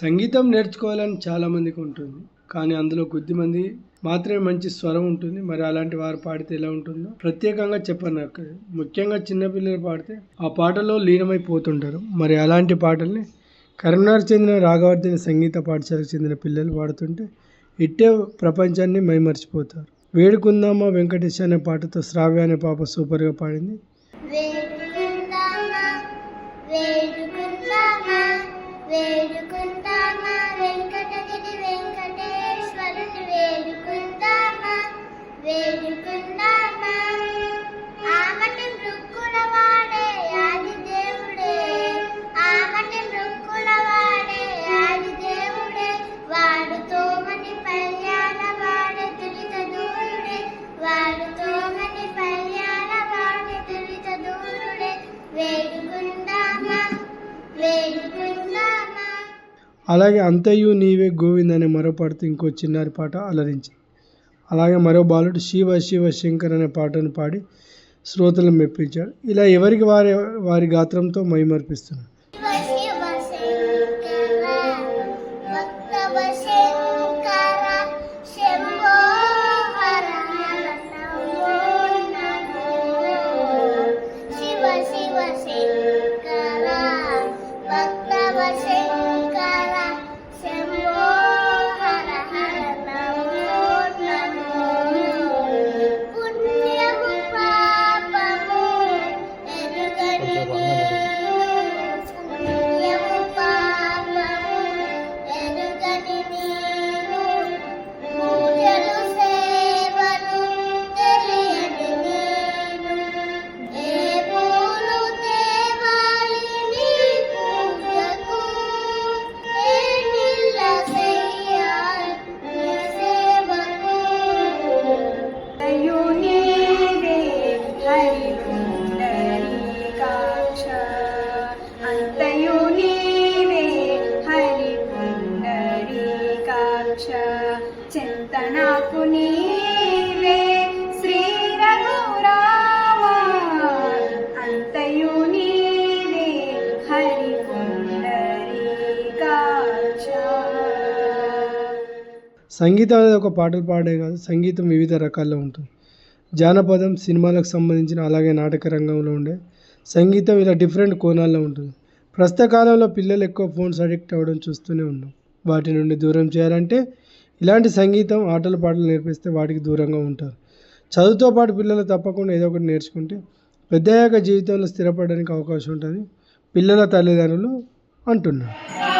సంగీతం నేర్చుకోవాలని చాలామందికి ఉంటుంది. కానీ అందులో కొద్దిమంది మాత్రమే మంచి స్వరం ఉంటుంది. మరి అలాంటి వారు పాడితే ఎలా ఉంటుందో ప్రత్యేకంగా చెప్పను అక్కడ ముఖ్యంగా చిన్నపిల్లలు పాడితే ఆ పాటలో లీనమైపోతుంటారు. మరి అలాంటి పాటల్ని కరీంనగర్ చెందిన రాఘవర్ధన సంగీత పాఠశాలకు చెందిన పిల్లలు పాడుతుంటే ఇట్టే ప్రపంచాన్ని మైమర్చిపోతారు. వేడుకుందామా వెంకటేష్ అనే పాటతో శ్రావ్య అనే పాప సూపర్గా పాడింది. అలాగే అంతయు నీవే గోవింద్ అనే మరో పాటతో ఇంకో చిన్నారి పాట అలరించింది అలాగే మరో బాలుడు శివ శివ శంకర్ అనే పాటను పాడి శ్రోతలను మెప్పించాడు. ఇలా ఎవరికి వారి వారి గాత్రంతో మైమర్పిస్తున్నారు? హరిపుండరీకాక్ష అంతయు నీవే హరిపుండరీకాక్ష చింతనాకు నీవే శ్రీ రఘురామ అంతయు హరిపుండరీకాక్ష సంగీతం అనేది ఒక పాటలు పాడే కాదు సంగీతం వివిధ రకాల్లో ఉంటుంది. జానపదం సినిమాలకు సంబంధించిన అలాగే నాటక రంగంలో ఉండే. సంగీతం ఇలా డిఫరెంట్ కోణాల్లో ఉంటుంది. ప్రస్తుత కాలంలో పిల్లలు ఎక్కువ ఫోన్స్ అడిక్ట్ అవ్వడం చూస్తూనే ఉన్నాం. వాటి నుండి దూరం చేయాలంటే ఇలాంటి సంగీతం ఆటలు పాటలు నేర్పిస్తే వాటికి దూరంగా ఉంటారు. చదువుతో పాటు పిల్లలు తప్పకుండా ఏదో ఒకటి నేర్చుకుంటే పెద్దయ్యాక జీవితంలో స్థిరపడడానికి అవకాశం ఉంటుంది. పిల్లల తల్లిదండ్రులు అంటున్నారు.